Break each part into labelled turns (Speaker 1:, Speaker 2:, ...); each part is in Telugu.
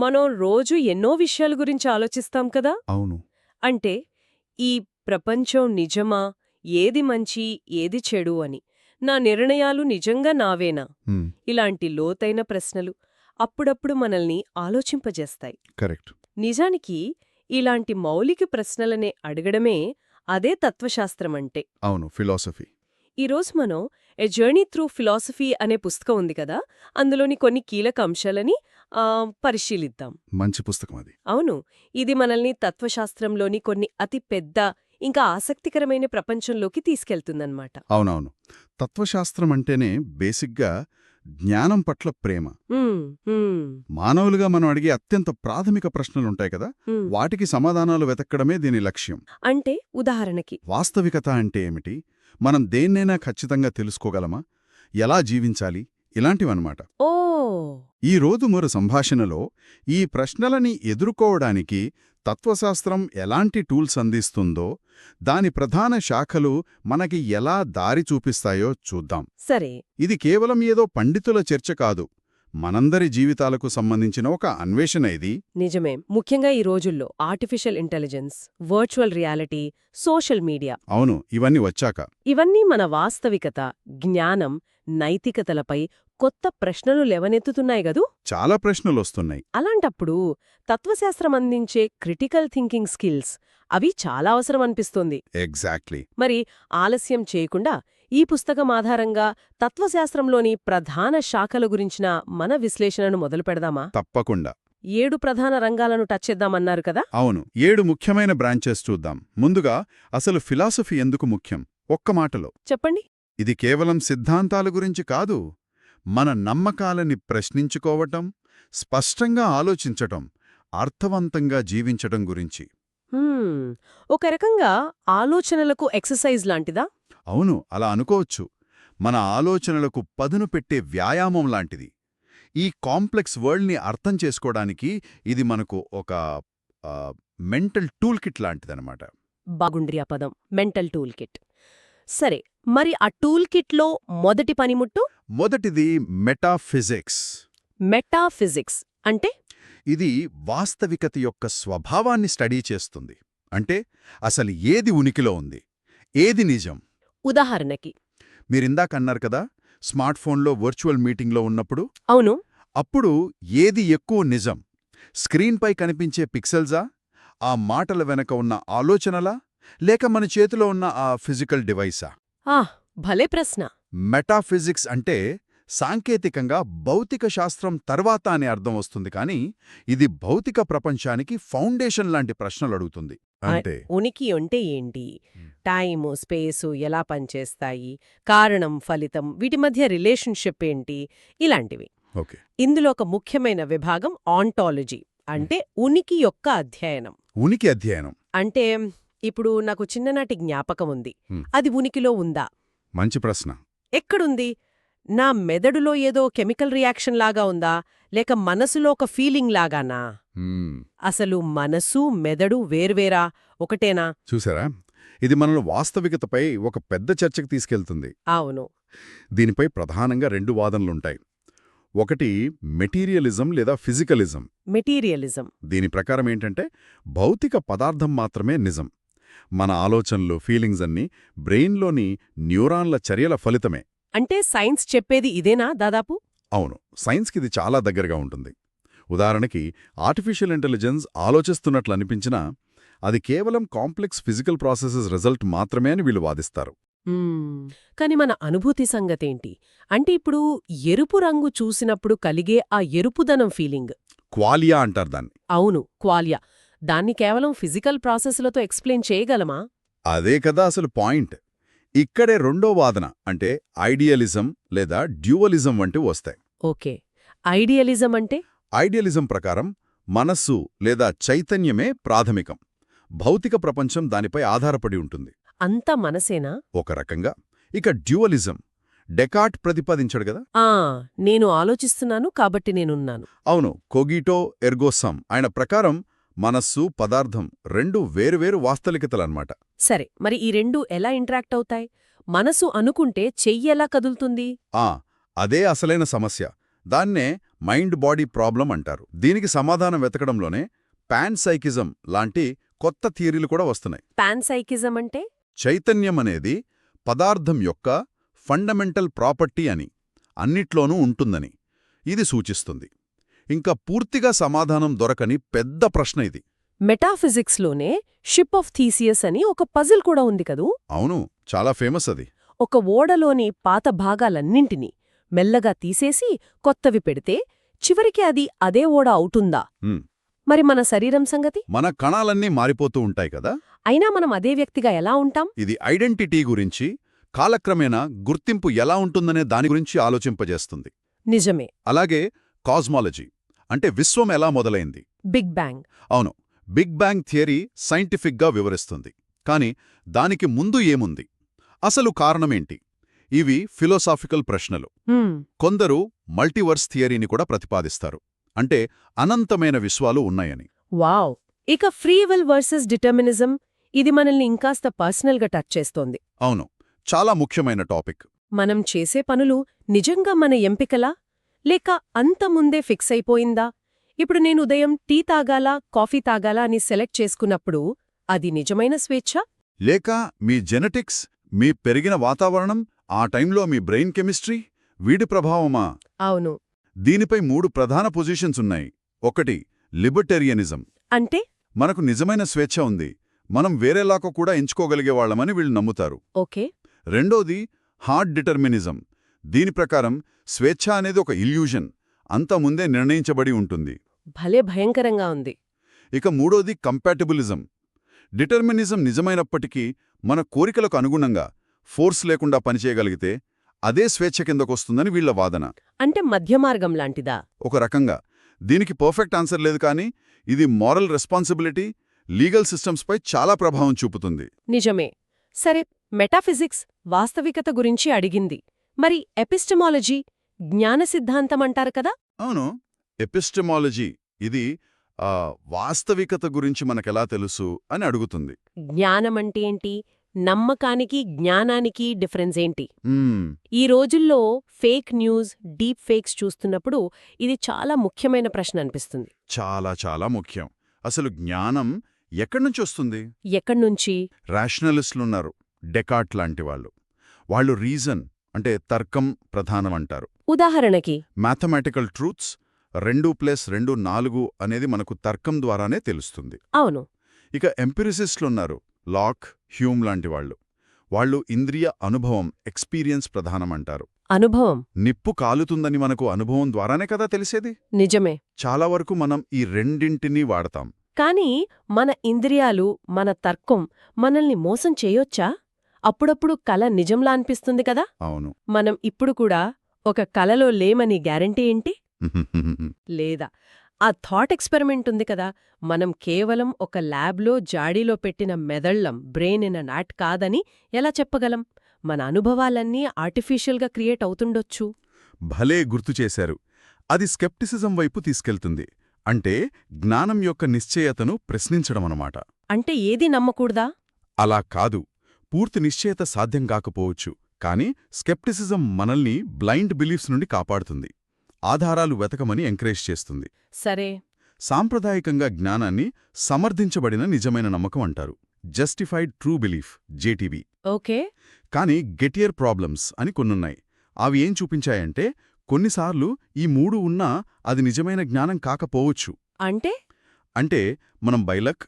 Speaker 1: మనం రోజు ఎన్నో విషయాల గురించి ఆలోచిస్తాం కదా?
Speaker 2: అవును.
Speaker 1: అంటే ఈ ప్రపంచం నిజమా? ఏది మంచి? ఏది చెడు అని. నా నిర్ణయాలు నిజంగా నావేనా? ఇలాంటి లోతైన ప్రశ్నలు అప్పుడప్పుడు మనల్ని ఆలోచింపజేస్తాయి.
Speaker 2: కరెక్ట్.
Speaker 1: నిజానికి ఇలాంటి మౌలిక ప్రశ్నలనే అడగడమే అదే తత్వశాస్త్రమంటే.
Speaker 2: అవును ఫిలాసఫీ.
Speaker 1: ఈరోజు మనం ఎ జర్నీ త్రూ ఫిలాసఫీ అనే పుస్తకం ఉంది కదా? అందులోని కొన్ని కీలక అంశాలని పరిశీలిద్దాం.
Speaker 2: మంచి పుస్తకం అది.
Speaker 1: అవును. ఇది మనల్ని తత్వశాస్త్రంలోని కొన్ని అతి పెద్ద ఇంకా ఆసక్తికరమైన ప్రపంచంలోకి తీసుకెళ్తుందన్నమాట.
Speaker 2: అవునవును. తత్వశాస్త్రం అంటేనే బేసిక్గా జ్ఞానం పట్ల ప్రేమ. మానవులుగా మనం అడిగే అత్యంత ప్రాథమిక ప్రశ్నలుంటాయి కదా. వాటికి సమాధానాలు వెతకడమే దీని లక్ష్యం.
Speaker 1: అంటే ఉదాహరణకి.
Speaker 2: వాస్తవికత అంటే ఏమిటి? మనం దేన్నైనా ఖచ్చితంగా తెలుసుకోగలమా? ఎలా జీవించాలి? ఇలాంటివన్నమాట.
Speaker 1: ఓ!
Speaker 2: ఈ రోజు మరో సంభాషణలో ఈ ప్రశ్నలని ఎదుర్కోవడానికి తత్వశాస్త్రం ఎలాంటి టూల్స్ అందిస్తుందో దాని ప్రధాన శాఖలు మనకి ఎలా దారి చూపిస్తాయో చూద్దాం.
Speaker 1: సరే.
Speaker 2: ఇది కేవలం ఏదో పండితుల చర్చ కాదు మనందరి జీవితాలకు సంబంధించిన ఒక అన్వేషణ ఇది.
Speaker 1: నిజమే. ముఖ్యంగా ఈ రోజుల్లో artificial intelligence virtual reality social media.
Speaker 2: అవును ఇవన్నీ వచ్చాక.
Speaker 1: ఇవన్నీ మన వాస్తవికత జ్ఞానం నైతికతలపై కొత్త ప్రశ్నలు లేవనెత్తుతున్నాయి గదూ
Speaker 2: చాలా ప్రశ్నలొస్తున్నాయి.
Speaker 1: అలాంటప్పుడు తత్వశాస్త్రం అందించే క్రిటికల్ థింకింగ్ స్కిల్స్ అవి చాలా అవసరం అనిపిస్తోంది.
Speaker 2: ఎగ్జాక్ట్లీ.
Speaker 1: మరి ఆలస్యం చేయకుండా ఈ పుస్తకం ఆధారంగా తత్వశాస్త్రంలోని ప్రధాన శాఖల గురించిన మన విశ్లేషణను మొదలు పెడదామా?
Speaker 2: తప్పకుండా.
Speaker 1: ఏడు ప్రధాన రంగాలను టచ్ చేద్దామన్నారు కదా?
Speaker 2: అవును. ఏడు ముఖ్యమైన బ్రాంచెస్ చూద్దాం. ముందుగా అసలు ఫిలాసఫీ ఎందుకు ముఖ్యం? ఒక్క మాటలో.
Speaker 1: చెప్పండి.
Speaker 2: ఇది కేవలం సిద్ధాంతాల గురించి కాదు. మన నమ్మకాలని ప్రశ్నించుకోవటం స్పష్టంగా ఆలోచించటం అర్థవంతంగా జీవించటం గురించి.
Speaker 1: ఒక రకంగా ఆలోచనలకు ఎక్సర్సైజ్ లాంటిదా?
Speaker 2: అవును అలా అనుకోవచ్చు. మన ఆలోచనలకు పదును పెట్టే వ్యాయామం లాంటిది. ఈ కాంప్లెక్స్ వరల్డ్ని అర్థం చేసుకోవడానికి ఇది మనకు ఒక మెంటల్ టూల్ కిట్ లాంటిదనమాట
Speaker 1: బాగుండ్రి ఆ పదం. Mental tool kit. సరే మరి ఆ టూల్ కిట్లో మొదటి పనిముట్టు?
Speaker 2: మొదటిది మెటాఫిజిక్స్.
Speaker 1: మెటాఫిజిక్స్ అంటే?
Speaker 2: ఇది వాస్తవికత యొక్క స్వభావాన్ని స్టడీ చేస్తుంది. అంటే అసలు ఏది ఉనికిలో ఉంది? ఏది నిజం?
Speaker 1: ఉదాహరణకి.
Speaker 2: మీరిందాక అన్నారు కదా స్మార్ట్ ఫోన్లో వర్చువల్ మీటింగ్లో ఉన్నప్పుడు?
Speaker 1: అవును.
Speaker 2: అప్పుడు ఏది ఎక్కువ నిజం? స్క్రీన్పై కనిపించే పిక్సెల్జా ఆ మాటల వెనక ఉన్న ఆలోచనలా? లేక మన చేతిలో ఉన్న ఆ ఫిజికల్ డివైసా?
Speaker 1: ఆ భలే ప్రశ్న.
Speaker 2: మెటాఫిజిక్స్ అంటే సాంకేతికంగా భౌతిక శాస్త్రం తర్వాత అని అర్థం వస్తుంది కానీ ఇది భౌతిక ప్రపంచానికి ఫౌండేషన్ లాంటి ప్రశ్నలు అడుగుతుంది. అంటే
Speaker 1: ఉనికి అంటే ఏంటి. టైము స్పేసు ఎలా పనిచేస్తాయి? కారణం ఫలితం వీటి మధ్య రిలేషన్షిప్ ఏంటి? ఇలాంటివి. ఇందులో ఒక ముఖ్యమైన విభాగం ఆంటాలజీ అంటే ఉనికి యొక్క అధ్యయనం.
Speaker 2: ఉనికి అధ్యయనం.
Speaker 1: అంటే ఇప్పుడు నాకు చిన్ననాటి జ్ఞాపకం ఉంది. అది ఉనికిలో ఉందా?
Speaker 2: మంచి ప్రశ్న.
Speaker 1: ఎక్కడుంది? నా మెదడులో ఏదో కెమికల్ రియాక్షన్ లాగా ఉందా? లేక మనసులో ఒక ఫీలింగ్ లాగానా. అసలు మనసు మెదడు వేర్వేరా? ఒకటేనా?
Speaker 2: చూసారా? ఇది మనల్ని వాస్తవికతపై ఒక పెద్ద చర్చకు తీసుకెళ్తుంది.
Speaker 1: అవును.
Speaker 2: దీనిపై ప్రధానంగా రెండు వాదనలుంటాయి. ఒకటి మెటీరియలిజం లేదా ఫిజికలిజం.
Speaker 1: మెటీరియలిజం.
Speaker 2: దీని ప్రకారం ఏంటంటే భౌతిక పదార్థం మాత్రమే నిజం. మన ఆలోచనలు ఫీలింగ్స్ అన్నీ బ్రెయిన్లోని న్యూరాన్ల చర్యల ఫలితమే.
Speaker 1: అంటే సైన్స్ చెప్పేది ఇదేనా దాదాపు?
Speaker 2: అవును సైన్స్కి ఇది చాలా దగ్గరగా ఉంటుంది. ఉదాహరణకి ఆర్టిఫిషియల్ ఇంటెలిజెన్స్ ఆలోచిస్తున్నట్లు అనిపించినా అది కేవలం కాంప్లెక్స్ ఫిజికల్ ప్రాసెసెస్ రిజల్ట్ మాత్రమే అని వీళ్ళు వాదిస్తారు.
Speaker 1: కాని మన అనుభూతి సంగతేంటి? అంటే ఇప్పుడు ఎరుపు రంగు చూసినప్పుడు కలిగే ఆ ఎరుపుదనం ఫీలింగ్
Speaker 2: క్వాలియా అంటారు దాన్ని.
Speaker 1: అవును క్వాలియా. దాన్ని కేవలం ఫిజికల్ ప్రాసెస్లతో ఎక్స్ప్లెయిన్ చేయగలమా?
Speaker 2: అదే కదా అసలు పాయింట్. ఇక్కడే రెండో వాదన అంటే ఐడియలిజం లేదా డ్యూవలిజం వంటివి వస్తాయి.
Speaker 1: ఓకే. ఐడియలిజం అంటే?
Speaker 2: ఐడియలిజం ప్రకారం మనస్సు లేదా చైతన్యమే ప్రాథమికం. భౌతిక ప్రపంచం దానిపై ఆధారపడి ఉంటుంది.
Speaker 1: అంతా మనసేనా?
Speaker 2: ఒక రకంగా. ఇక డ్యూవలిజం డెకాట్ ప్రతిపాదించాడు కదా?
Speaker 1: ఆ నేను ఆలోచిస్తున్నాను కాబట్టి నేనున్నాను.
Speaker 2: అవును కొగిటో ఎర్గోసమ్ ఆయన ప్రకారం మనస్సు పదార్థం రెండు వేరువేరు వాస్తవికతలన్నమాట.
Speaker 1: సరే మరి ఈ రెండు ఎలా ఇంటరాక్ట్ అవుతాయి? మనసు అనుకుంటే చెయ్యి ఎలా కదులుతుంది?
Speaker 2: ఆ అదే అసలైన సమస్య. దాన్నే మైండ్ బాడీ ప్రాబ్లం అంటారు. దీనికి సమాధానం వెతకడంలోనే పాన్సైకిజం లాంటి కొత్త థియరీలు కూడా వస్తున్నాయి.
Speaker 1: పాన్సైకిజం అంటే?
Speaker 2: చైతన్యం అనేది పదార్థం యొక్క ఫండమెంటల్ ప్రాపర్టీ అని అన్నిట్లోనూ ఉంటుందని ఇది సూచిస్తుంది. ఇంకా పూర్తిగా సమాధానం దొరకని పెద్ద ప్రశ్న ఇది.
Speaker 1: మెటాఫిజిక్స్లోనే షిప్ ఆఫ్ థీసియస్ అని ఒక పజిల్ కూడా ఉంది కదూ?
Speaker 2: అవును చాలా ఫేమస్ అది.
Speaker 1: ఒక ఓడలోని పాత భాగాలన్నింటినీ మెల్లగా తీసేసి కొత్తవి పెడితే చివరికి అది అదే ఓడ అవుతుందా. మరి మన శరీరం సంగతి?
Speaker 2: మన కణాలన్నీ మారిపోతూ ఉంటాయి కదా?
Speaker 1: అయినా మనం అదే వ్యక్తిగా ఎలా ఉంటాం?
Speaker 2: ఇది ఐడెంటిటీ గురించి కాలక్రమేణా గుర్తింపు ఎలా ఉంటుందనే దాని గురించి ఆలోచింపజేస్తుంది.
Speaker 1: నిజమే.
Speaker 2: అలాగే కాస్మాలజీ. అంటే విశ్వం ఎలా మొదలైంది?
Speaker 1: Big bang.
Speaker 2: అవును. బిగ్ బ్యాంగ్ థియరీ సైంటిఫిక్గా వివరిస్తుంది. కాని దానికి ముందు ఏముంది? అసలు కారణమేంటి? ఇవి ఫిలోసాఫికల్ ప్రశ్నలు. కొందరు మల్టీవర్స్ థియరీని కూడా ప్రతిపాదిస్తారు. అంటే అనంతమైన విశ్వాలు ఉన్నాయని.
Speaker 1: వావ్! ఇక ఫ్రీ విల్ వర్సెస్ డిటర్మినిజం ఇది మనల్ని ఇంకాస్త పర్సనల్గా టచ్ చేస్తోంది.
Speaker 2: అవును. చాలా ముఖ్యమైన టాపిక్.
Speaker 1: మనం చేసే పనులు నిజంగా మన ఎంపికలా? లేక అంత ముందే ఫిక్స్ అయిపోయిందా? ఇప్పుడు నేను ఉదయం టీ తాగాలా కాఫీ తాగాలా అని సెలెక్ట్ చేసుకున్నప్పుడు అది నిజమైన స్వేచ్ఛ?
Speaker 2: లేక మీ జెనెటిక్స్ మీ పెరిగిన వాతావరణం ఆ టైంలో మీ బ్రెయిన్ కెమిస్ట్రీ వీడి ప్రభావమా?
Speaker 1: అవును.
Speaker 2: దీనిపై మూడు ప్రధాన పొజిషన్స్ ఉన్నాయి. ఒకటి లిబర్టేరియనిజం.
Speaker 1: అంటే?
Speaker 2: మనకు నిజమైన స్వేచ్ఛ ఉంది. మనం వేరేలాగా కూడా ఎంచుకోగలిగేవాళ్ళమని వీళ్ళు నమ్ముతారు.
Speaker 1: ఓకే.
Speaker 2: రెండోది హార్డ్ డిటర్మినిజం. దీని ప్రకారం స్వేచ్ఛ అనేది ఒక ఇల్యూషన్ అంత ముందే నిర్ణయించబడి ఉంటుంది.
Speaker 1: భలే భయంకరంగా ఉంది.
Speaker 2: ఇక మూడోది కంపాటిబులిజం. డిటర్మినిజం నిజమైనప్పటికీ మన కోరికలకు అనుగుణంగా ఫోర్స్ లేకుండా పనిచేయగలిగితే అదే స్వేచ్ఛ కిందకొస్తుందని వీళ్ళ వాదన.
Speaker 1: అంటే మధ్యమార్గం లాంటిదా?
Speaker 2: ఒక రకంగా. దీనికి పర్ఫెక్ట్ ఆన్సర్ లేదు కానీ ఇది మారల్ రెస్పాన్సిబిలిటీ లీగల్ సిస్టమ్స్పై చాలా ప్రభావం చూపుతుంది.
Speaker 1: నిజమే. సరే మెటాఫిజిక్స్ వాస్తవికత గురించి అడిగింది. మరి ఎపిస్టమాలజీ జ్ఞాన సిద్ధాంతం అంటారు కదా?
Speaker 2: అవును. ఎపిస్టమాలజీ ఇది ఆ, వాస్తవికత గురించి మనకెలా తెలుసు అని అడుగుతుంది.
Speaker 1: జ్ఞానమంటే ఏంటి? నమ్మకానికి జ్ఞానానికి డిఫరెన్స్ ఏంటి? ఈ రోజుల్లో ఫేక్ న్యూస్ డీప్ ఫేక్స్ చూస్తున్నప్పుడు ఇది చాలా ముఖ్యమైన ప్రశ్న అనిపిస్తుంది.
Speaker 2: చాలా చాలా ముఖ్యం. అసలు జ్ఞానం ఎక్కడ్నుంచి వస్తుంది?
Speaker 1: ఎక్కడ్నుంచి
Speaker 2: రేషనలిస్టులున్నారు. డెకాట్ లాంటి వాళ్ళు. వాళ్ళు రీజన్ అంటే తర్కం ప్రధానమంటారు.
Speaker 1: ఉదాహరణకి
Speaker 2: మ్యాథమెటికల్ ట్రూత్స్ రెండు ప్లస్ రెండు నాలుగు అనేది మనకు తర్కం ద్వారానే తెలుస్తుంది.
Speaker 1: అవును.
Speaker 2: ఇక ఎంపిరిసిస్టులున్నారు లాక్ హ్యూమ్ లాంటి వాళ్ళు. వాళ్ళు ఇంద్రియ అనుభవం ఎక్స్పీరియన్స్ ప్రధానమంటారు.
Speaker 1: అనుభవం.
Speaker 2: నిప్పు కాలుతుందని మనకు అనుభవం ద్వారానే కదా తెలిసేది?
Speaker 1: నిజమే.
Speaker 2: చాలా వరకు మనం ఈ రెండింటినీ వాడతాం.
Speaker 1: కానీ మన ఇంద్రియాలు మన తర్కం మనల్ని మోసం చేయొచ్చా? అప్పుడప్పుడు కల నిజంలా అనిపిస్తుంది కదా?
Speaker 2: అవును.
Speaker 1: మనం ఇప్పుడు కూడా ఒక కలలో లేమని గ్యారంటీ ఏంటి? లేదా? ఆ థాట్ ఎక్స్పెరిమెంట్ ఉంది కదా? మనం కేవలం ఒక ల్యాబ్లో జాడీలో పెట్టిన మెదళ్ళం బ్రెయిన్ ఇన్ నాట్ కాదని ఎలా చెప్పగలం? మన అనుభవాలన్నీ ఆర్టిఫిషియల్గా క్రియేట్ అవుతుండొచ్చు.
Speaker 2: భలే గుర్తు చేశారు. అది స్కెప్టిసిజం వైపు తీసుకెళ్తుంది. అంటే జ్ఞానం యొక్క నిశ్చయతను ప్రశ్నించడమనమాట.
Speaker 1: అంటే ఏది నమ్మకూడదా?
Speaker 2: అలా కాదు. పూర్తి నిశ్చయత సాధ్యం కాకపోవచ్చు కానీ స్కెప్టిసిజం మనల్ని బ్లైండ్ బిలీఫ్స్ నుండి కాపాడుతుంది. ఆధారాలు వెతకమని ఎంకరేజ్ చేస్తుంది.
Speaker 1: సరే.
Speaker 2: సాంప్రదాయకంగా జ్ఞానాన్ని సమర్థించబడిన నిజమైన నమ్మకం అంటారు. Justified true belief JTB
Speaker 1: okay.
Speaker 2: కానీ గెటియర్ ప్రాబ్లమ్స్ అని కొన్నున్నాయి. అవి ఏం చూపించాయంటే కొన్నిసార్లు ఈ మూడు ఉన్నా అది నిజమైన జ్ఞానం కాకపోవచ్చు.
Speaker 1: అంటే?
Speaker 2: అంటే మనం బైలక్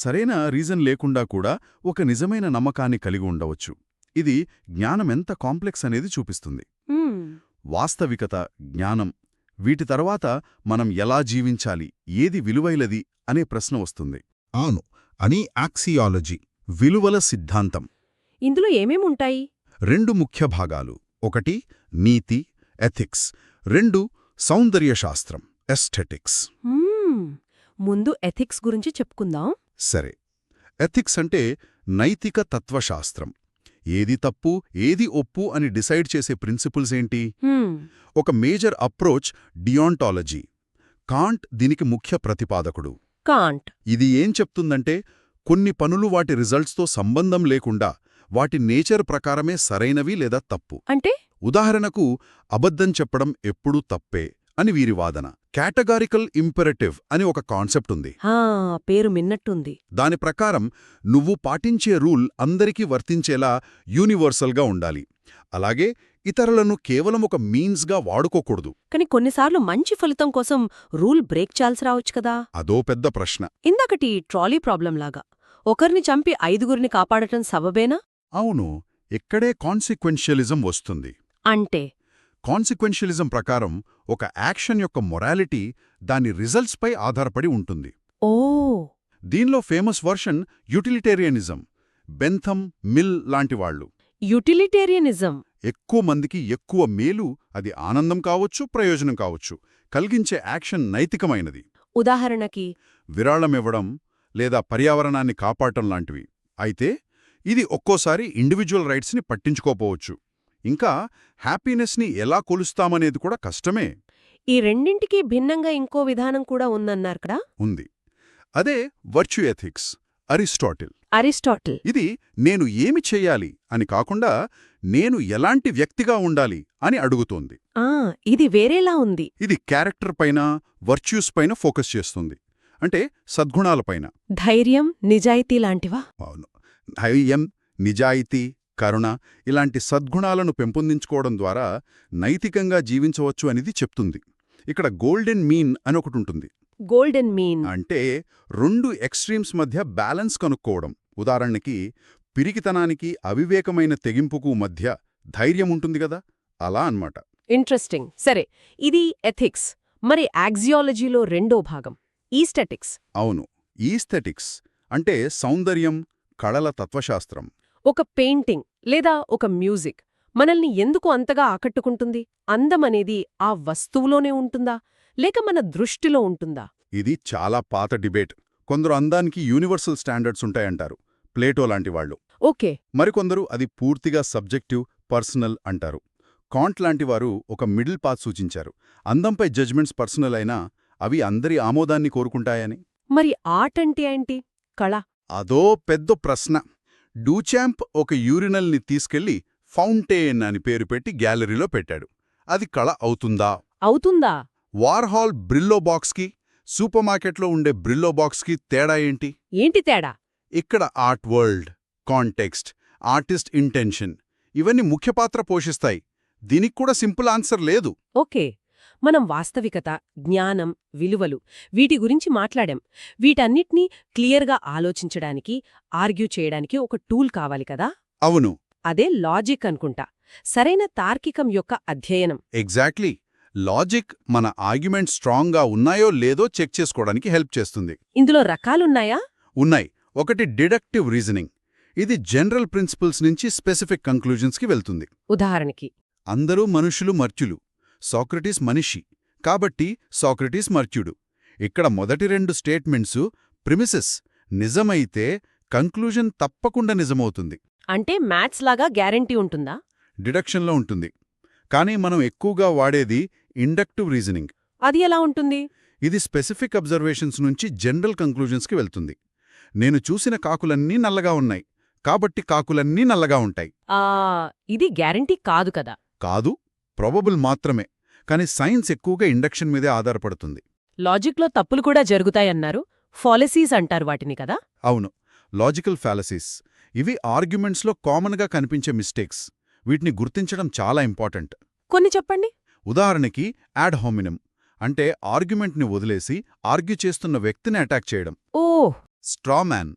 Speaker 2: సరైన రీజన్ లేకుండా కూడా ఒక నిజమైన నమ్మకాన్ని కలిగి ఉండవచ్చు. ఇది జ్ఞానమెంత కాంప్లెక్స్ అనేది చూపిస్తుంది. వాస్తవికత జ్ఞానం వీటి తర్వాత మనం ఎలా జీవించాలి ఏది విలువైలది అనే ప్రశ్న వస్తుంది. అవును అని యాక్సియాలజీ విలువల సిద్ధాంతం.
Speaker 1: ఇందులో ఏమేముంటాయి
Speaker 2: రెండు ముఖ్య భాగాలు. ఒకటి నీతి ఎథిక్స్. రెండు సౌందర్యశాస్త్రం ఎస్థెటిక్స్.
Speaker 1: ముందు ఎథిక్స్ గురించి చెప్పుకుందాం.
Speaker 2: సరే. ఎథిక్స్ అంటే నైతిక తత్వశాస్త్రం. ఏది తప్పు ఏది ఒప్పు అని డిసైడ్ చేసే ప్రిన్సిపుల్స్ ఏంటి? ఒక మేజర్ అప్రోచ్ డియాంటాలజీ. కాంట్ దీనికి ముఖ్య ప్రతిపాదకుడు.
Speaker 1: కాంట్.
Speaker 2: ఇది ఏం చెప్తుందంటే కొన్ని పనులు వాటి రిజల్ట్స్తో సంబంధం లేకుండా వాటి నేచర్ ప్రకారమే సరైనవి లేదా తప్పు.
Speaker 1: అంటే?
Speaker 2: ఉదాహరణకు అబద్ధం చెప్పడం ఎప్పుడూ తప్పే. అని వీరి వాదన. కేటగారికల్ ఇంపెరటివ్ అని ఒక కాన్సెప్ట్ ఉంది.
Speaker 1: పేరు మిన్నట్టుంది.
Speaker 2: దాని ప్రకారం నువ్వు పాటించే రూల్ అందరికీ వర్తించేలా యూనివర్సల్గా ఉండాలి. అలాగే ఇతరులను కేవలం ఒక మీన్స్గా వాడుకోకూడదు.
Speaker 1: కానీ కొన్నిసార్లు మంచి ఫలితం కోసం రూల్ బ్రేక్ చేయాల్సి రావచ్చు కదా?
Speaker 2: అదో పెద్ద ప్రశ్న.
Speaker 1: ఇందకటి ట్రాలీ ప్రాబ్లం లాగా ఒకరిని చంపి ఐదుగురిని కాపాడటం సబబేనా?
Speaker 2: అవును. ఇక్కడే కాన్సిక్వెన్షియలిజం వస్తుంది.
Speaker 1: అంటే?
Speaker 2: కాన్సిక్వెన్షియలిజం ప్రకారం ఒక యాక్షన్ యొక్క మొరాలిటీ దాని రిజల్ట్స్పై ఆధారపడి ఉంటుంది.
Speaker 1: ఓ!
Speaker 2: దీనిలో famous version utilitarianism Bentham Mill లాంటివాళ్ళు
Speaker 1: utilitarianism?
Speaker 2: ఎక్కువ మందికి ఎక్కువ మేలు అది ఆనందం కావచ్చు ప్రయోజనం కావచ్చు కలిగించే యాక్షన్ నైతికమైనది.
Speaker 1: ఉదాహరణకి?
Speaker 2: విరాళమివ్వడం లేదా పర్యావరణాన్ని కాపాడటం లాంటివి. అయితే ఇది ఒక్కోసారి ఇండివిజువల్ రైట్స్ని పట్టించుకోపోవచ్చు. ఇంకా హ్యాపీనెస్ని ఎలా కొలుస్తామనేది కూడా కష్టమే.
Speaker 1: ఈ రెండింటికి భిన్నంగా ఇంకో విధానం కూడా ఉందన్నారు కదా?
Speaker 2: ఉంది. అదే వర్చ్యూ ఎథిక్స్ అరిస్టాటిల్.
Speaker 1: అరిస్టాటిల్.
Speaker 2: ఇది నేను ఏమి చెయ్యాలి అని కాకుండా నేను ఎలాంటి వ్యక్తిగా ఉండాలి అని అడుగుతోంది.
Speaker 1: ఆ ఇది వేరేలా ఉంది.
Speaker 2: ఇది క్యారెక్టర్ పైన వర్చ్యూస్ పైన ఫోకస్ చేస్తుంది. అంటే సద్గుణాలపైన
Speaker 1: ధైర్యం నిజాయితీ లాంటివా?
Speaker 2: అవును. ధైర్యం నిజాయితీ కరుణ ఇలాంటి సద్గుణాలను పెంపొందించుకోవడం ద్వారా నైతికంగా జీవించవచ్చు అనేది చెప్తుంది. ఇక్కడ గోల్డెన్ మీన్ అని ఒకటి ఉంటుంది.
Speaker 1: గోల్డెన్ మీన్
Speaker 2: అంటే రెండు ఎక్స్ట్రీమ్స్ మధ్య బ్యాలెన్స్ కనుక్కోవడం. ఉదాహరణకి పిరికితనానికి అవివేకమైన తెగింపుకు మధ్య ధైర్యం ఉంటుంది కదా? అలా అన్నమాట.
Speaker 1: ఇంట్రెస్టింగ్ సరే ఇది ఎథిక్స్ మరి యాక్సియాలజీలో రెండో భాగం ఈస్టెటిక్స్
Speaker 2: అవును ఈస్థెటిక్స్ అంటే సౌందర్యం కళల తత్వశాస్త్రం.
Speaker 1: ఒక పెయింటింగ్ లేదా ఒక మ్యూజిక్ మనల్ని ఎందుకు అంతగా ఆకట్టుకుంటుంది? అందమనేది ఆ వస్తువులోనే ఉంటుందా? లేక మన దృష్టిలో ఉంటుందా?
Speaker 2: ఇది చాలా పాత డిబేట్. కొందరు అందానికి యూనివర్సల్ స్టాండర్డ్స్ ఉంటాయంటారు. ప్లేటో లాంటి వాళ్ళు.
Speaker 1: ఓకే.
Speaker 2: మరికొందరు అది పూర్తిగా సబ్జెక్టివ్ పర్సనల్ అంటారు. కాంట్ లాంటివారు ఒక మిడిల్ పాత్ సూచించారు. అందంపై జడ్జ్మెంట్స్ పర్సనల్ అయినా అవి అందరి ఆమోదాన్ని కోరుకుంటాయని.
Speaker 1: మరి ఆర్ట్ అంటే ఏంటి? కళ.
Speaker 2: అదో పెద్ద ప్రశ్న. డూచాంప్ ఒక యూరినల్ని తీసుకెళ్ళి ఫౌంటేన్ అని పేరు పెట్టి గ్యాలరీలో పెట్టాడు. అది కళ అవుతుందా?
Speaker 1: అవుతుందా?
Speaker 2: వార్హాల్ బ్రిల్లో బాక్స్కి సూపర్ మార్కెట్లో ఉండే బ్రిల్లో బాక్స్కి తేడా ఏంటి?
Speaker 1: ఏంటి తేడా?
Speaker 2: ఇక్కడ art world context artist intention ఇవన్నీ ముఖ్య పాత్ర పోషిస్తాయి. దీనికి కూడా సింపుల్ ఆన్సర్ లేదు.
Speaker 1: ఓకే. మనం వాస్తవికత జ్ఞానం విలువలు వీటి గురించి మాట్లాడాం. వీటన్నిటినీ క్లియర్గా ఆలోచించడానికి ఆర్గ్యూ చేయడానికి ఒక టూల్ కావాలి కదా?
Speaker 2: అవును.
Speaker 1: అదే లాజిక్ అనుకుంటా. సరైన తార్కికం యొక్క అధ్యయనం.
Speaker 2: ఎగ్జాక్ట్లీ. లాజిక్ మన ఆర్గ్యుమెంట్ స్ట్రాంగ్గా ఉన్నాయో లేదో చెక్ చేసుకోవడానికి హెల్ప్ చేస్తుంది.
Speaker 1: ఇందులో రకాలున్నాయా?
Speaker 2: ఉన్నాయి. ఒకటి డిడక్టివ్ రీజనింగ్. ఇది జనరల్ ప్రిన్సిపల్స్ నుంచి స్పెసిఫిక్ కంక్లూజన్స్కి వెళ్తుంది.
Speaker 1: ఉదాహరణకి
Speaker 2: అందరూ మనుషులు మర్త్యులు సాక్రటీస్ మనిషి. కాబట్టి సాక్రటీస్ మర్త్యుడు. ఇక్కడ మొదటి రెండు స్టేట్మెంట్సు ప్రిమిసెస్ నిజమైతే కంక్లూజన్ తప్పకుండా నిజమవుతుంది.
Speaker 1: అంటే మ్యాథ్స్ లాగా గ్యారెంటీ ఉంటుందా?
Speaker 2: డిడక్షన్లో ఉంటుంది. కానీ మనం ఎక్కువగా వాడేది ఇండక్టివ్ రీజనింగ్.
Speaker 1: అది ఎలా ఉంటుంది?
Speaker 2: ఇది స్పెసిఫిక్ అబ్జర్వేషన్స్ నుంచి జనరల్ కంక్లూజన్స్కి వెళ్తుంది. నేను చూసిన కాకులన్నీ నల్లగా ఉన్నాయి. కాబట్టి కాకులన్నీ నల్లగా ఉంటాయి.
Speaker 1: ఆ ఇది గ్యారెంటీ కాదు కదా.
Speaker 2: కాదు. ప్రొబబుల్ మాత్రమే కానీ సైన్స్ ఎక్కువగా ఇండక్షన్ మీదే ఆధారపడుతుంది.
Speaker 1: లాజిక్లో తప్పులు కూడా జరుగుతాయన్నారు. ఫాలసీస్ అంటారు వాటిని కదా?
Speaker 2: అవును. లాజికల్ ఫ్యాలసీస్ ఇవి ఆర్గ్యుమెంట్స్లో కామన్గా కనిపించే మిస్టేక్స్. వీటిని గుర్తించడం చాలా ఇంపార్టెంట్.
Speaker 1: కొన్ని చెప్పండి?
Speaker 2: ఉదాహరణకి యాడ్ హోమినం అంటే ఆర్గ్యుమెంట్ని వదిలేసి ఆర్గ్యూ చేస్తున్న వ్యక్తిని అటాక్ చేయడం.
Speaker 1: ఓ!
Speaker 2: స్ట్రామ్యాన్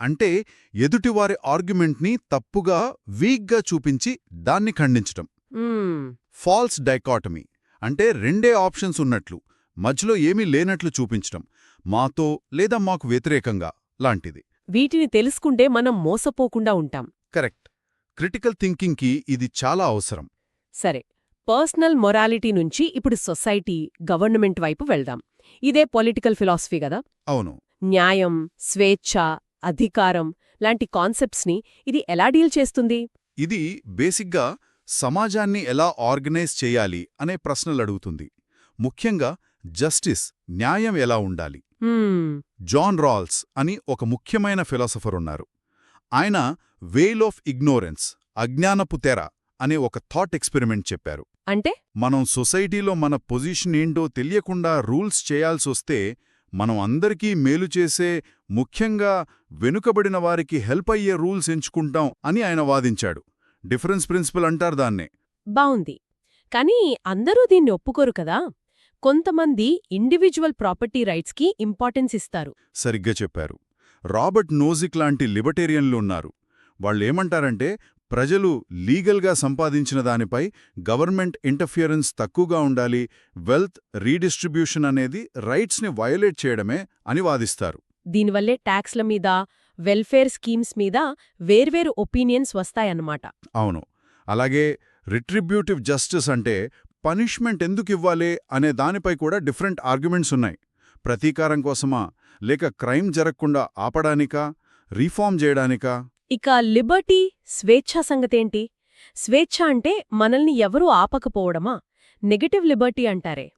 Speaker 2: అంటే ఎదుటివారి ఆర్గ్యుమెంట్ని తప్పుగా వీక్గా చూపించి దాన్ని ఖండించటం. ఫాల్స్ డైకాటమీ అంటే రెండే ఆప్షన్స్ ఉన్నట్లు మధ్యలో ఏమీ లేనట్లు చూపించటం మాతో లేదా మాకు వ్యతిరేకంగా లాంటిది.
Speaker 1: వీటిని తెలుసుకుంటే మనం మోసపోకుండా ఉంటాం.
Speaker 2: కరెక్ట్. క్రిటికల్ థింకింగ్కి ఇది చాలా అవసరం.
Speaker 1: సరే పర్సనల్ మొరాలిటీ నుంచి ఇప్పుడు సొసైటీ గవర్నమెంట్ వైపు వెళ్దాం. ఇదే పొలిటికల్ ఫిలాసఫీ కదా?
Speaker 2: అవును.
Speaker 1: న్యాయం స్వేచ్ఛ అధికారం లాంటి కాన్సెప్ట్స్ని ఇది ఎలా డీల్ చేస్తుంది?
Speaker 2: ఇది బేసిక్గా సమాజాన్ని ఎలా ఆర్గనైజ్ చేయాలి అనే ప్రశ్నలు అడుగుతుంది ముఖ్యంగా జస్టిస్ న్యాయం ఎలా ఉండాలి? జాన్ రాల్స్ అని ఒక ముఖ్యమైన ఫిలాసఫర్ ఉన్నారు. ఆయన వేల్ ఆఫ్ ఇగ్నోరెన్స్ అజ్ఞానపు తెర అనే ఒక థాట్ ఎక్స్పెరిమెంట్ చెప్పారు.
Speaker 1: అంటే?
Speaker 2: మనం సొసైటీలో మన పొజిషన్ ఏంటో తెలియకుండా రూల్స్ చేయాల్సొస్తే మనం అందరికీ మేలు చేసే ముఖ్యంగా వెనుకబడిన వారికి హెల్ప్ అయ్యే రూల్స్ ఎంచుకుంటాం అని ఆయన వాదించాడు. డిఫరెన్స్ ప్రిన్సిపల్ అంటారు దాన్నే.
Speaker 1: బావుంది. కానీ అందరూ దీన్ని ఒప్పుకోరు కదా. కొంతమంది ఇండివిజువల్ ప్రాపర్టీ రైట్స్కి ఇంపార్టెన్స్ ఇస్తారు.
Speaker 2: సరిగ్గా చెప్పారు. రాబర్ట్ నోజిక్ లాంటి లిబటేరియన్లు ఉన్నారు. వాళ్ళేమంటారంటే ప్రజలు లీగల్గా సంపాదించిన దానిపై గవర్నమెంట్ ఇంటర్ఫియరెన్స్ తక్కువగా ఉండాలి వెల్త్ రీడిస్ట్రిబ్యూషన్ అనేది రైట్స్ని వయోలేట్ చేయడమే అని వాదిస్తారు.
Speaker 1: దీనివల్లే ట్యాక్స్ల మీద వెల్ఫేర్ స్కీమ్స్ మీద వేర్వేరు ఒపీనియన్స్ వస్తాయన్నమాట.
Speaker 2: అవును. అలాగే రిట్రిబ్యూటివ్ జస్టిస్ అంటే పనిష్మెంట్ ఎందుకు ఇవ్వాలి అనే దానిపై కూడా డిఫరెంట్ ఆర్గ్యుమెంట్స్ ఉన్నాయి. ప్రతీకారం కోసమా? లేక క్రైమ్ జరగకుండా ఆపడానికా? రీఫార్మ్ చేయడానికా?
Speaker 1: ఇక లిబర్టీ స్వేచ్ఛ సంగతేంటి? స్వేచ్ఛ అంటే మనల్ని ఎవరూ ఆపకపోవడమా? నెగటివ్ లిబర్టీ అంటారే.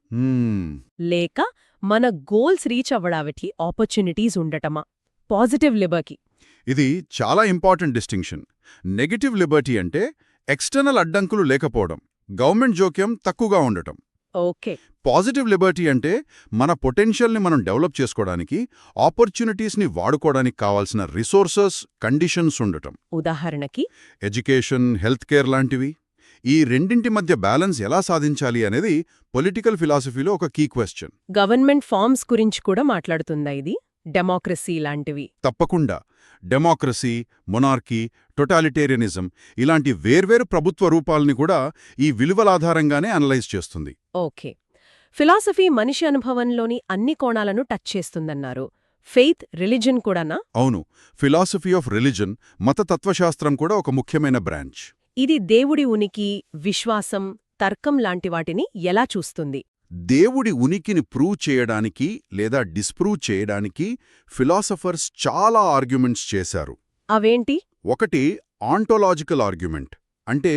Speaker 1: లేక మన గోల్స్ రీచ్ అవ్వడానికి ఆపర్చునిటీస్ ఉండటమా? Positive liberty.
Speaker 2: ఇది చాలా ఇంపార్టెంట్ డిస్టింక్షన్. నెగటివ్ లిబర్టీ అంటే ఎక్స్టర్నల్ అడ్డంకులు లేకపోవడం గవర్నమెంట్ జోక్యం తక్కువగా ఉండటం.
Speaker 1: ఓకే.
Speaker 2: పాజిటివ్ లిబర్టీ అంటే మన పొటెన్షియల్ని మనం డెవలప్ చేసుకోవడానికి ఆపర్చునిటీస్ని వాడుకోవడానికి కావాల్సిన రిసోర్సెస్ కండిషన్స్ ఉండటం.
Speaker 1: ఉదాహరణకి?
Speaker 2: ఎడ్యుకేషన్ హెల్త్ కేర్ లాంటివి. ఈ రెండింటి మధ్య బ్యాలెన్స్ ఎలా సాధించాలి అనేది పొలిటికల్ ఫిలాసఫీలో ఒక కీ క్వశ్చన్.
Speaker 1: గవర్నమెంట్ ఫార్మ్స్ గురించి కూడా మాట్లాడుతుందా ఇది? డెమోక్రసీ లాంటివి.
Speaker 2: తప్పకుండా. డెమోక్రసీ మొనార్కీ టొటాలిటేరియనిజం ఇలాంటి వేర్వేరు ప్రభుత్వ రూపాల్ని కూడా ఈ విలువల ఆధారంగానే అనలైజ్ చేస్తుంది.
Speaker 1: ఓకే. ఫిలాసఫీ మనిషి అనుభవంలోని అన్ని కోణాలను టచ్ చేస్తుందన్నారు. ఫెయిత్ రిలిజన్ కూడానా?
Speaker 2: అవును. ఫిలాసఫీ ఆఫ్ రిలిజన్ మతతత్వశాస్త్రం కూడా ఒక ముఖ్యమైన బ్రాంచ్.
Speaker 1: ఇది దేవుడి ఉనికి విశ్వాసం తర్కం లాంటి వాటిని ఎలా చూస్తుంది?
Speaker 2: దేవుడి ఉనికిని ప్రూవ్ చేయడానికి లేదా డిస్ప్రూవ్ చేయడానికి ఫిలాసఫర్స్ చాలా ఆర్గ్యుమెంట్స్ చేశారు.
Speaker 1: అవేంటి?
Speaker 2: ఒకటి ఆంటోలాజికల్ ఆర్గ్యుమెంట్ అంటే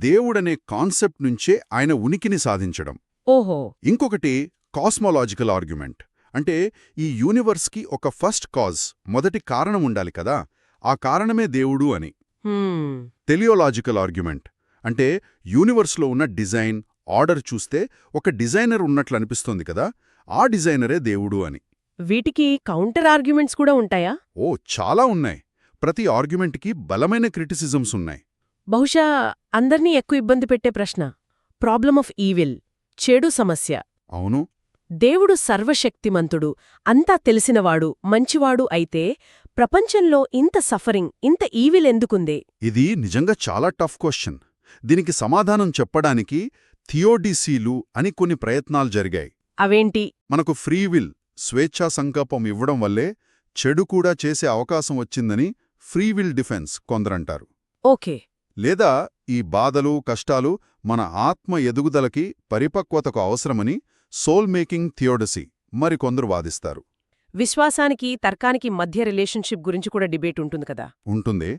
Speaker 2: దేవుడనే కాన్సెప్ట్ నుంచే ఆయన ఉనికిని సాధించడం.
Speaker 1: ఓహో!
Speaker 2: ఇంకొకటి కాస్మోలాజికల్ ఆర్గ్యుమెంట్ అంటే ఈ యూనివర్స్కి ఒక ఫస్ట్ కాజ్ మొదటి కారణం ఉండాలి కదా ఆ కారణమే దేవుడు అని.
Speaker 1: హ్మ్,
Speaker 2: టెలియోలాజికల్ ఆర్గ్యుమెంట్ అంటే యూనివర్స్లో ఉన్న డిజైన్ ఆర్డర్ చూస్తే ఒక డిజైనర్ ఉన్నట్లు అనిపిస్తోంది కదా ఆ డిజైనరే దేవుడు అని.
Speaker 1: వీటికి కౌంటర్ ఆర్గ్యుమెంట్స్ కూడా ఉంటాయా?
Speaker 2: ఓ చాలా ఉన్నాయి. ప్రతి ఆర్గ్యుమెంట్కి బలమైన క్రిటిసిజమ్స్ ఉన్నాయి.
Speaker 1: బహుశా అందర్నీ ఎక్కువ ఇబ్బంది పెట్టే ప్రశ్న. ప్రాబ్లమ్ ఆఫ్ ఈవిల్ చెడు సమస్య.
Speaker 2: అవును.
Speaker 1: దేవుడు సర్వశక్తిమంతుడు అంతా తెలిసినవాడు మంచివాడు అయితే ప్రపంచంలో ఇంత సఫరింగ్ ఇంత ఈవిల్ ఎందుకుందే?
Speaker 2: ఇది నిజంగా చాలా టఫ్ క్వశ్చన్. దీనికి సమాధానం చెప్పడానికి థియోడిసీలు అని కొన్ని ప్రయత్నాలు జరిగాయి.
Speaker 1: అవేంటి?
Speaker 2: మనకు ఫ్రీ విల్ స్వేచ్ఛా సంకల్పం ఇవ్వడం వల్లే చెడు కూడా చేసే అవకాశం వచ్చిందని ఫ్రీ విల్ డిఫెన్స్ కొందరంటారు.
Speaker 1: ఓకే.
Speaker 2: లేదా ఈ బాధలు కష్టాలు మన ఆత్మ ఎదుగుదలకి పరిపక్వతకు అవసరమని సోల్ మేకింగ్ థియోడసీ మరికొందరు వాదిస్తారు.
Speaker 1: విశ్వాసానికి తర్కానికి మధ్య రిలేషన్షిప్ గురించి కూడా డిబేట్ ఉంటుంది కదా?
Speaker 2: ఉంటుంది.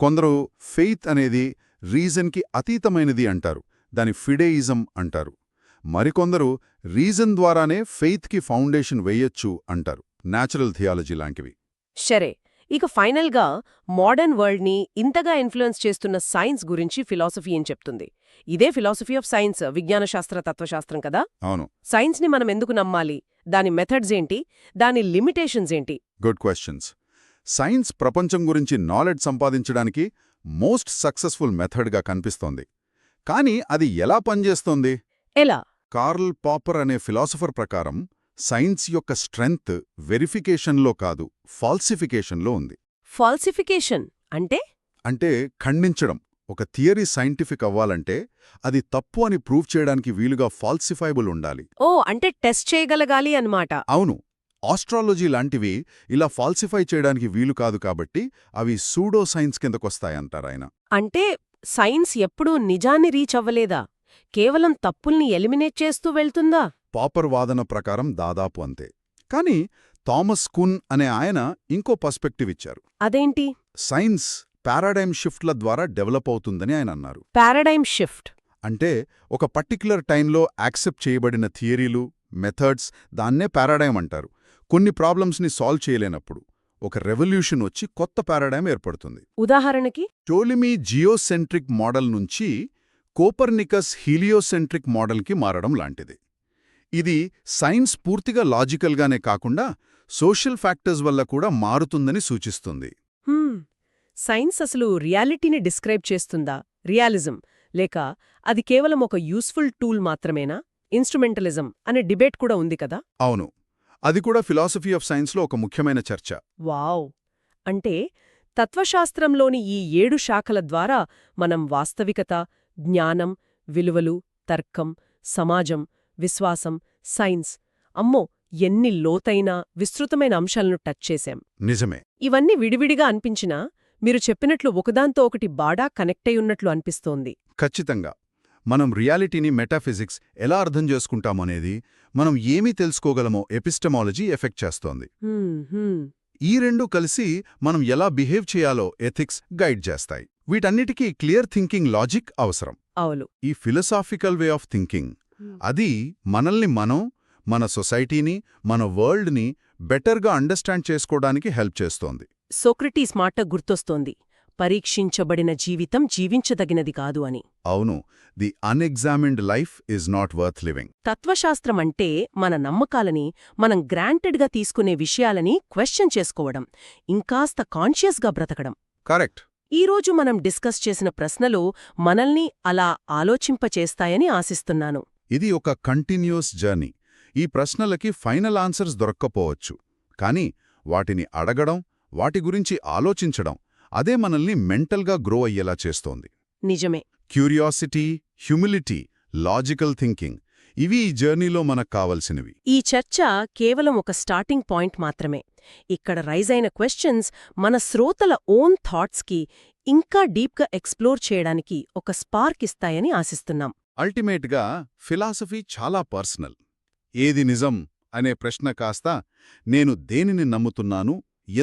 Speaker 2: కొందరు ఫెయిత్ అనేది రీజన్కి అతీతమైనది అంటారు. దాని ఫిడేయిజం అంటారు. మరికొందరు రీజన్ ద్వారానే ఫెయిత్కి ఫౌండేషన్ వేయొచ్చు అంటారు. న్యాచురల్ థియాలజీ లాంటివి.
Speaker 1: సరే ఇక ఫైనల్గా మోడర్న్ వరల్డ్ని ఇంతగా ఇన్ఫ్లుయెన్స్ చేస్తున్న సైన్స్ గురించి ఫిలాసఫీ ఏం చెప్తుంది? ఇదే ఫిలాసఫీ ఆఫ్ సైన్స్ విజ్ఞానశాస్త్ర తత్వశాస్త్రం కదా?
Speaker 2: అవును.
Speaker 1: సైన్స్ని మనం ఎందుకు నమ్మాలి? దాని మెథడ్స్ ఏంటి? దాని లిమిటేషన్స్ ఏంటి?
Speaker 2: గుడ్ క్వశ్చన్స్ సైన్స్ ప్రపంచం గురించి నాలెడ్జ్ సంపాదించడానికి మోస్ట్ సక్సెస్ఫుల్ మెథడ్గా కనిపిస్తోంది. కానీ అది ఎలా పనిచేస్తోంది?
Speaker 1: ఎలా?
Speaker 2: కార్ల్ పాపర్ అనే ఫిలాసఫర్ ప్రకారం సైన్స్ యొక్క స్ట్రెంగ్త్ వెరిఫికేషన్లో కాదు ఫాల్సిఫికేషన్లో ఉంది.
Speaker 1: ఫాల్సిఫికేషన్ అంటే?
Speaker 2: అంటే ఖండించడం. ఒక థియరీ సైంటిఫిక్ అవ్వాలంటే అది తప్పు అని ప్రూవ్ చేయడానికి వీలుగా ఫాల్సిఫైబుల్ ఉండాలి.
Speaker 1: ఓ అంటే టెస్ట్ చేయగలగాలి అన్నమాట.
Speaker 2: అవును. ఆస్ట్రాలజీ లాంటివి ఇలా ఫాల్సిఫై చేయడానికి వీలు కాదు కాబట్టి అవి సూడో సైన్స్ కిందకొస్తాయంటారాయన
Speaker 1: అంటే సైన్స్ ఎప్పుడూ నిజాన్ని రీచ్ అవ్వలేదా? కేవలం తప్పుల్ని ఎలిమినేట్ చేస్తూ వెళ్తుందా?
Speaker 2: పాపర్ వాదన ప్రకారం దాదాపు అంతే. కానీ థామస్ కున్ అనే ఆయన ఇంకో పర్స్పెక్టివ్ ఇచ్చారు.
Speaker 1: అదేంటి?
Speaker 2: సైన్స్ పారాడైమ్ షిఫ్ట్ల ద్వారా డెవలప్ అవుతుందని ఆయన అన్నారు.
Speaker 1: Paradigm shift.
Speaker 2: అంటే ఒక పర్టిక్యులర్ టైంలో యాక్సెప్ట్ చేయబడిన థియరీలు మెథడ్స్ దాన్నే పారాడైమ్ అంటారు. కొన్ని ప్రాబ్లమ్స్ని సాల్వ్ చేయలేనప్పుడు. ఒక రెవల్యూషన్ వచ్చి కొత్త పారాడైమ్ ఏర్పడుతుంది.
Speaker 1: ఉదాహరణకి
Speaker 2: టోలిమీ జియోసెంట్రిక్ మోడల్ నుంచి కోపర్నికస్ హీలియోసెంట్రిక్ మోడల్కి మారడం లాంటిది. ఇది సైన్స్ పూర్తిగా లాజికల్గానే కాకుండా సోషల్ ఫ్యాక్టర్స్ వల్ల కూడా మారుతుందని సూచిస్తుంది.
Speaker 1: సైన్స్ అసలు రియాలిటీని డిస్క్రైబ్ చేస్తుందా? రియాలిజం లేక అది కేవలం ఒక యూస్ఫుల్ టూల్ మాత్రమేనా? ఇన్స్ట్రుమెంటలిజం అనే డిబేట్ కూడా ఉంది కదా?
Speaker 2: అవును. అది కూడా ఫిలాసఫీ ఆఫ్ సైన్స్లో ఒక ముఖ్యమైన చర్చ.
Speaker 1: వావ్! అంటే తత్వశాస్త్రంలోని ఈ ఏడు శాఖల ద్వారా మనం వాస్తవికత జ్ఞానం విలువలు తర్కం సమాజం విశ్వాసం సైన్స్ అమ్మో! ఎన్ని లోతైన విస్తృతమైన అంశాలను టచ్ చేశాం.
Speaker 2: నిజమే.
Speaker 1: ఇవన్నీ విడివిడిగా అనిపించినా మీరు చెప్పినట్లు ఒకదాంతో ఒకటి బాడా కనెక్టై ఉన్నట్లు అనిపిస్తోంది.
Speaker 2: ఖచ్చితంగా. మనం రియాలిటీని మెటాఫిజిక్స్ ఎలా అర్థం చేసుకుంటామనేది మనం ఏమీ తెలుసుకోగలమో ఎపిస్టమాలజీ ఎఫెక్ట్ చేస్తోంది. ఈ రెండు కలిసి మనం ఎలా బిహేవ్ చేయాలో ఎథిక్స్ గైడ్ చేస్తాయి. వీటన్నిటికీ క్లియర్ థింకింగ్ లాజిక్ అవసరం.
Speaker 1: అవును.
Speaker 2: ఈ ఫిలసాఫికల్ వే ఆఫ్ థింకింగ్ అది మనల్ని మనం మన సొసైటీని మన వరల్డ్ని బెటర్గా అండర్స్టాండ్ చేసుకోవడానికి హెల్ప్ చేస్తోంది.
Speaker 1: సోక్రటీస్ మాట గుర్తొస్తోంది. పరీక్షించబడిన జీవితం జీవించదగినది కాదు అని.
Speaker 2: అవును the unexamined life is not worth living.
Speaker 1: తత్వశాస్త్రం అంటే మన నమ్మకాలని మనం గ్రాంటెడ్గా తీసుకునే విషయాలని క్వశ్చన్ చేసుకోవడం ఇంకాస్త కాన్షియస్గా బ్రతకడం.
Speaker 2: కరెక్ట్.
Speaker 1: ఈరోజు మనం డిస్కస్ చేసిన ప్రశ్నలు మనల్ని అలా ఆలోచింపచేస్తాయని ఆశిస్తున్నాను.
Speaker 2: ఇది ఒక కంటిన్యూస్ జర్నీ. ఈ ప్రశ్నలకి ఫైనల్ ఆన్సర్స్ దొరక్కపోవచ్చు. కానీ వాటిని అడగడం వాటి గురించి ఆలోచించడం అదే మనల్ని మెంటల్గా గ్రో అయ్యేలా చేస్తోంది.
Speaker 1: నిజమే.
Speaker 2: క్యూరియాసిటీ హ్యూమిలిటీ లాజికల్ థింకింగ్ ఇవి ఈ జర్నీలో మనకు కావలసినవి.
Speaker 1: ఈ చర్చ కేవలం ఒక స్టార్టింగ్ పాయింట్ మాత్రమే. ఇక్కడ రైజ్ అయిన క్వశ్చన్స్ మన శ్రోతల ఓన్ థాట్స్కి ఇంకా డీప్గా ఎక్స్ప్లోర్ చేయడానికి ఒక స్పార్క్ ఇస్తాయని ఆశిస్తున్నాం.
Speaker 2: అల్టిమేట్గా ఫిలాసఫీ చాలా పర్సనల్. ఏది నిజం అనే ప్రశ్న కాస్త నేను దేనిని నమ్ముతున్నాను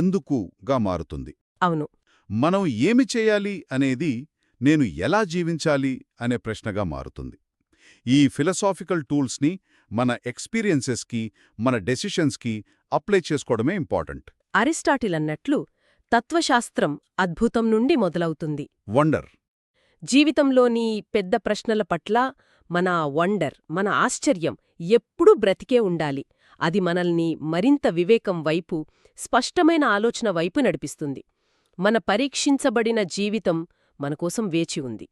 Speaker 2: ఎందుకుగా మారుతుంది?
Speaker 1: అవును.
Speaker 2: మనం ఏమి చేయాలి అనేది నేను ఎలా జీవించాలి అనే ప్రశ్నగా మారుతుంది. ఈ ఫిలసాఫికల్ టూల్స్ని మన ఎక్స్పీరియన్సెస్కి మన డెసిషన్స్కి అప్లై చేసుకోవడమే ఇంపార్టెంట్.
Speaker 1: అరిస్టాటిల్ అన్నట్లు తత్వశాస్త్రం అద్భుతం నుండి మొదలవుతుంది.
Speaker 2: వండర్.
Speaker 1: జీవితంలోని పెద్ద ప్రశ్నల పట్ల మన వండర్ మన ఆశ్చర్యం ఎప్పుడూ బ్రతికే ఉండాలి. అది మనల్ని మరింత వివేకం వైపు స్పష్టమైన ఆలోచన వైపు నడిపిస్తుంది. మన పరీక్షించబడిన జీవితం మనకోసం వేచి ఉంది.